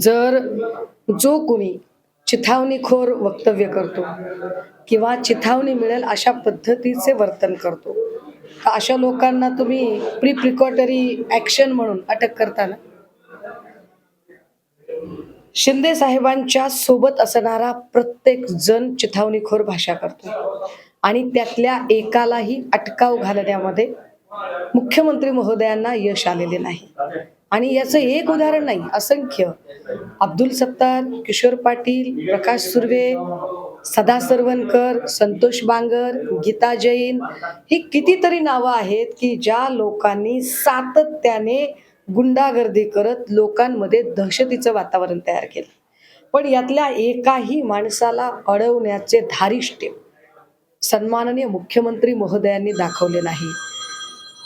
जर जो कोणी चिथावणीखोर वक्तव्य करतो किंवा चिथावणी मिळेल अशा पद्धतीचे वर्तन करतो. तर अशा लोकांना तुम्ही प्री प्रिकॉटरी ॲक्शन म्हणून अटक करताना? शिंदे साहेबांच्या सोबत असणारा प्रत्येक जण चिथावणीखोर भाषा करतो. आणि त्यातल्या एकालाही अटकाव घालण्यामध्ये मुख्यमंत्री महोदयांना यश आलेले नाही. आणि याचं एक उदाहरण नाही असंख्य. अब्दुल सत्तार किशोर पाटील प्रकाश सुर्वे सदा सरवणकर संतोष बांगर गीता जैन ही कितीतरी नावं आहेत की ज्या लोकांनी सातत्याने गुंडागर्दी करत लोकांमध्ये दहशतीचं वातावरण तयार केलं. पण यातल्या एकाही माणसाला अडवण्याचे धारिष्ट्य सन्माननीय मुख्यमंत्री महोदयांनी दाखवले नाही.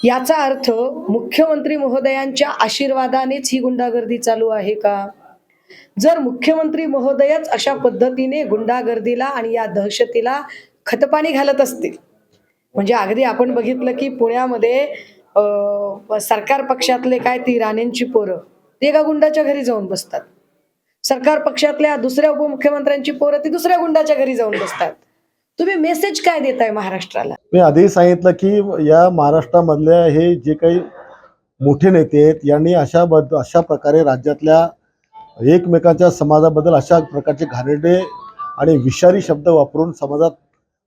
याचा अर्थ मुख्यमंत्री महोदयांच्या आशीर्वादानेच ही गुंडागर्दी चालू आहे का? जर मुख्यमंत्री महोदयच अशा पद्धतीने गुंडागर्दीला आणि या दहशतीला खतपाणी घालत असतील म्हणजे अगदी आपण बघितलं की पुण्यामध्ये सरकार पक्षातले काय ती राणेंची पोरं ते एका गुंडाच्या घरी जाऊन बसतात. सरकार पक्षातल्या दुसऱ्या उपमुख्यमंत्र्यांची पोरं ती दुसऱ्या गुंडाच्या घरी जाऊन बसतात. तुम्ही मेसेज काय देताय महाराष्ट्राला? मी आधी सांगितलं की या महाराष्ट्रामधल्या हे जे काही मोठे नेते आहेत यांनी अशा बद अशा प्रकारे राज्यातल्या एकमेकांच्या समाजाबद्दल अशा प्रकारचे घाणेरडे आणि विषारी शब्द वापरून समाजात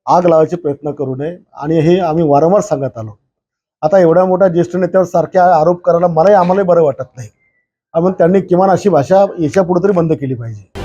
आग लावायचे प्रयत्न करू नये आणि हे आम्ही वारंवार सांगत आलो. आता एवढ्या मोठ्या ज्येष्ठ नेत्यावर सारखे आरोप करायला मलाही आम्हालाही बरं वाटत नाही. म्हणून त्यांनी किमान अशी भाषा याच्यापुढे तरी बंद केली पाहिजे.